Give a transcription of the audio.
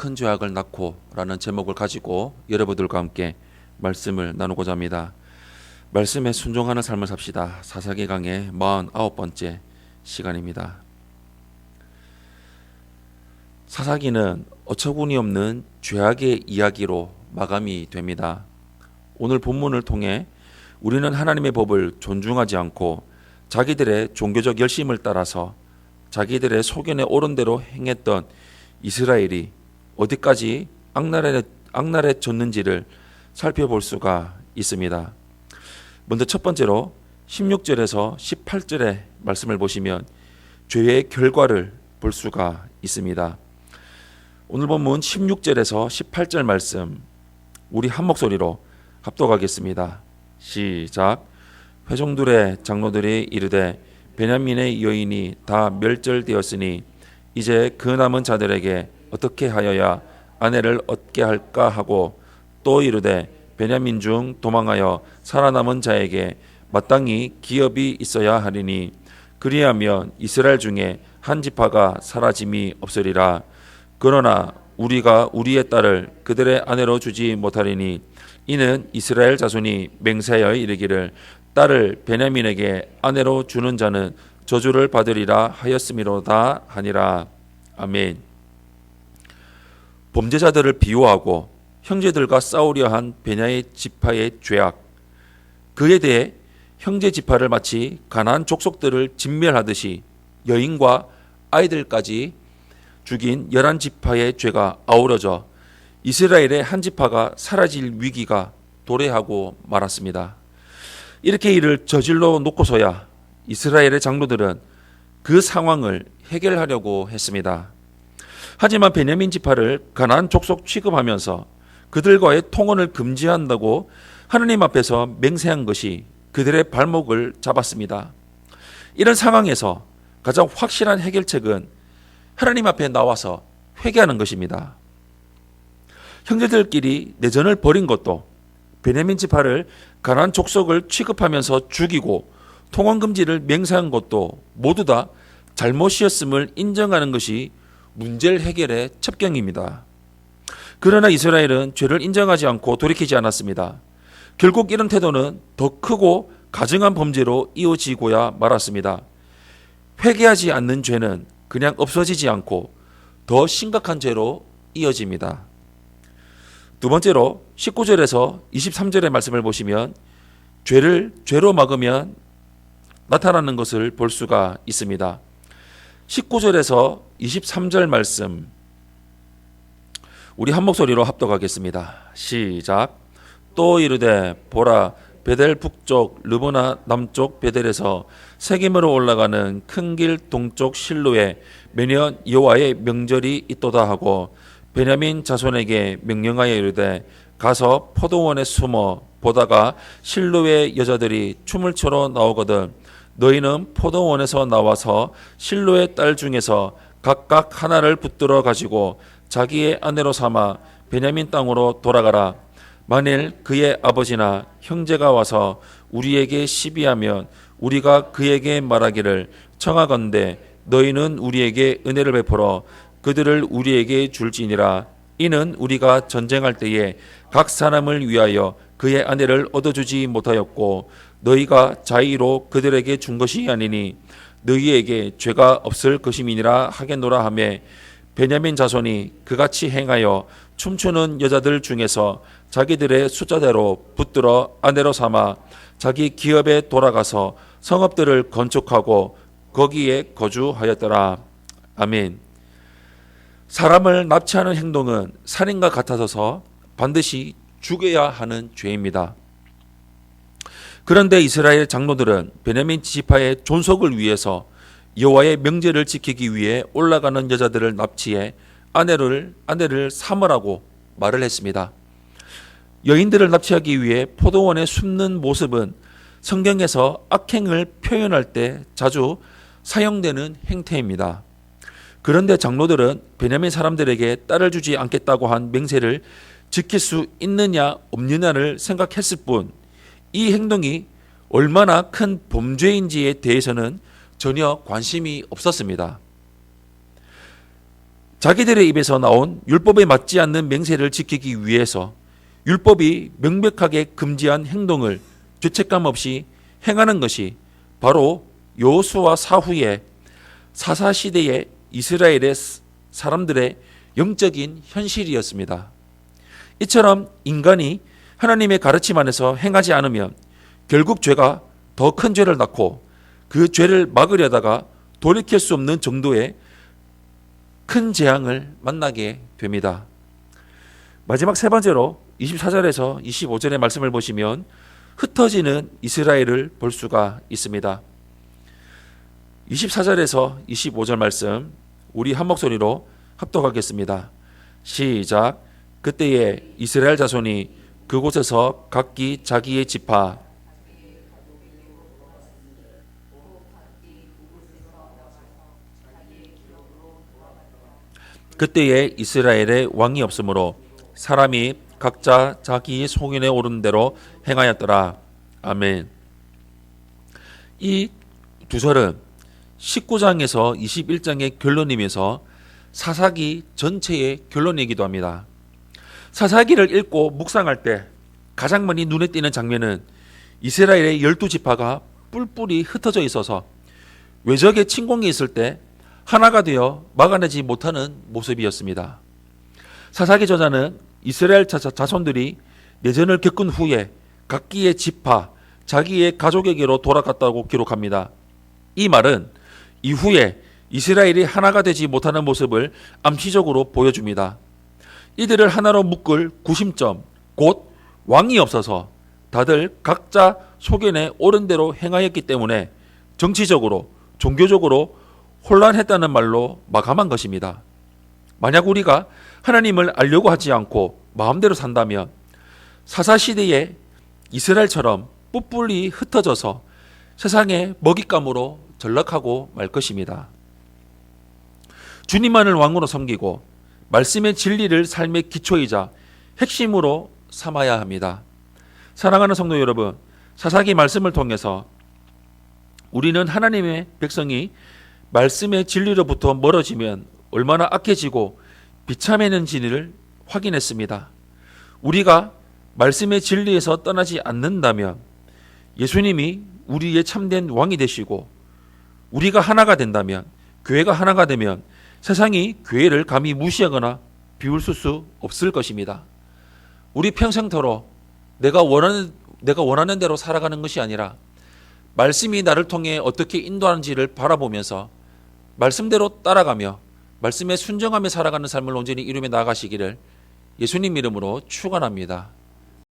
큰 죄악을 낳고라는 제목을 가지고 여러분들과 함께 말씀을 나누고자 합니다. 말씀에 순종하는 삶을 삽시다. 사사기 강의 49번째 시간입니다. 사사기는 어처구니 없는 죄악의 이야기로 마감이 됩니다. 오늘 본문을 통해 우리는 하나님의 법을 존중하지 않고 자기들의 종교적 열심을 따라서 자기들의 소견에 옳은 대로 행했던 이스라엘이 어디까지 악랄에, 악랄해졌는지를 살펴볼 수가 있습니다. 먼저 첫 번째로 16절에서 18절의 말씀을 보시면 죄의 결과를 볼 수가 있습니다. 오늘 본문 16절에서 18절 말씀 우리 한 목소리로 합독하겠습니다. 시작. 회종들의 장로들이 이르되 베냐민의 여인이 다 멸절되었으니 이제 그 남은 자들에게 어떻게 하여야 아내를 얻게 할까 하고 또 이르되 베냐민 중 도망하여 살아남은 자에게 마땅히 기업이 있어야 하리니 그리하면 이스라엘 중에 한 지파가 사라짐이 없으리라 그러나 우리가 우리의 딸을 그들의 아내로 주지 못하리니 이는 이스라엘 자손이 맹세하여 이르기를 딸을 베냐민에게 아내로 주는 자는 저주를 받으리라 하였음이로다 하니라 아멘. 범죄자들을 비호하고 형제들과 싸우려 한 베냐의 지파의 죄악 그에 대해 형제 지파를 마치 가나안 족속들을 진멸하듯이 여인과 아이들까지 죽인 열한 지파의 죄가 아우러져 이스라엘의 한 지파가 사라질 위기가 도래하고 말았습니다. 이렇게 일을 저질러 놓고서야 이스라엘의 장로들은 그 상황을 해결하려고 했습니다. 하지만 베냐민 지파를 가나안 족속 취급하면서 그들과의 통혼을 금지한다고 하느님 앞에서 맹세한 것이 그들의 발목을 잡았습니다. 이런 상황에서 가장 확실한 해결책은 하나님 앞에 나와서 회개하는 것입니다. 형제들끼리 내전을 벌인 것도 베냐민 지파를 가난 족속을 취급하면서 죽이고 통원 금지를 맹세한 것도 모두 다 잘못이었음을 인정하는 것이 문제를 해결의 첩경입니다. 그러나 이스라엘은 죄를 인정하지 않고 돌이키지 않았습니다. 결국 이런 태도는 더 크고 가증한 범죄로 이어지고야 말았습니다. 회개하지 않는 죄는 그냥 없어지지 않고 더 심각한 죄로 이어집니다. 두 번째로 19절에서 23절의 말씀을 보시면 죄를 죄로 막으면 나타나는 것을 볼 수가 있습니다. 19절에서 23절 말씀 우리 한 목소리로 합독하겠습니다. 시작. 또 이르되 보라 베델 북쪽 르보나 남쪽 베델에서 세겜으로 올라가는 큰 길 동쪽 실로에 매년 여호와의 명절이 있도다 하고 베냐민 자손에게 명령하여 이르되 가서 포도원에 숨어 보다가 실로의 여자들이 춤을 추러 나오거든 너희는 포도원에서 나와서 실로의 딸 중에서 각각 하나를 붙들어 가지고 자기의 아내로 삼아 베냐민 땅으로 돌아가라. 만일 그의 아버지나 형제가 와서 우리에게 시비하면 우리가 그에게 말하기를 청하건대 너희는 우리에게 은혜를 베풀어 그들을 우리에게 줄지니라. 이는 우리가 전쟁할 때에 각 사람을 위하여 그의 아내를 얻어주지 못하였고 너희가 자의로 그들에게 준 것이 아니니 너희에게 죄가 없을 것임이니라 하겠노라 하매 베냐민 자손이 그같이 행하여 춤추는 여자들 중에서 자기들의 숫자대로 붙들어 아내로 삼아 자기 기업에 돌아가서 성읍들을 건축하고 거기에 거주하였더라. 아멘. 사람을 납치하는 행동은 살인과 같아서 반드시 죽여야 하는 죄입니다. 그런데 이스라엘 장로들은 베냐민 지파의 존속을 위해서 여호와의 명제를 지키기 위해 올라가는 여자들을 납치해 아내를 아내를 삼으라고 말을 했습니다. 여인들을 납치하기 위해 포도원에 숨는 모습은 성경에서 악행을 표현할 때 자주 사용되는 행태입니다. 그런데 장로들은 베냐민 사람들에게 딸을 주지 않겠다고 한 맹세를 지킬 수 있느냐 없느냐를 생각했을 뿐 이 행동이 얼마나 큰 범죄인지에 대해서는 전혀 관심이 없었습니다. 자기들의 입에서 나온 율법에 맞지 않는 맹세를 지키기 위해서 율법이 명백하게 금지한 행동을 죄책감 없이 행하는 것이 바로 여호수아 사후의 사사 시대의 이스라엘의 사람들의 영적인 현실이었습니다. 이처럼 인간이 하나님의 가르침 안에서 행하지 않으면 결국 죄가 더 큰 죄를 낳고 그 죄를 막으려다가 돌이킬 수 없는 정도의 큰 재앙을 만나게 됩니다. 마지막 세 번째로 24절에서 25절의 말씀을 보시면 흩어지는 이스라엘을 볼 수가 있습니다. 24절에서 25절 말씀 우리 한 목소리로 합독하겠습니다. 시작. 그때에 이스라엘 자손이 그곳에서 각기 자기의 지파 그때에 이스라엘에 왕이 없으므로 사람이 각자 자기 소견에 오른 대로 행하였더라. 아멘. 이두 절은 19장에서 21장의 결론이면서 사사기 전체의 결론이기도 합니다. 사사기를 읽고 묵상할 때 가장 많이 눈에 띄는 장면은 이스라엘의 열두 지파가 뿔뿔이 흩어져 있어서 외적의 침공이 있을 때 하나가 되어 막아내지 못하는 모습이었습니다. 사사기 저자는 이스라엘 자- 자손들이 내전을 겪은 후에 각기의 지파, 자기의 가족에게로 돌아갔다고 기록합니다. 이 말은 이후에 이스라엘이 하나가 되지 못하는 모습을 암시적으로 보여줍니다. 이들을 하나로 묶을 구심점, 곧 왕이 없어서 다들 각자 소견에 옳은 대로 행하였기 때문에 정치적으로, 종교적으로 혼란했다는 말로 마감한 것입니다. 만약 우리가 하나님을 알려고 하지 않고 마음대로 산다면 사사시대의 이스라엘처럼 뿔뿔이 흩어져서 세상의 먹잇감으로 전락하고 말 것입니다. 주님만을 왕으로 섬기고 말씀의 진리를 삶의 기초이자 핵심으로 삼아야 합니다. 사랑하는 성도 여러분, 사사기 말씀을 통해서 우리는 하나님의 백성이 말씀의 진리로부터 멀어지면 얼마나 악해지고 비참해지는지를 확인했습니다. 우리가 말씀의 진리에서 떠나지 않는다면 예수님이 우리의 참된 왕이 되시고 우리가 하나가 된다면 교회가 하나가 되면 세상이 교회를 감히 무시하거나 비웃을 수 없을 것입니다. 우리 평생토록 내가 원하는 내가 원하는 대로 살아가는 것이 아니라 말씀이 나를 통해 어떻게 인도하는지를 바라보면서 말씀대로 따라가며 말씀에 순정하며 살아가는 삶을 온전히 이루며 나아가시기를 예수님 이름으로 축원합니다.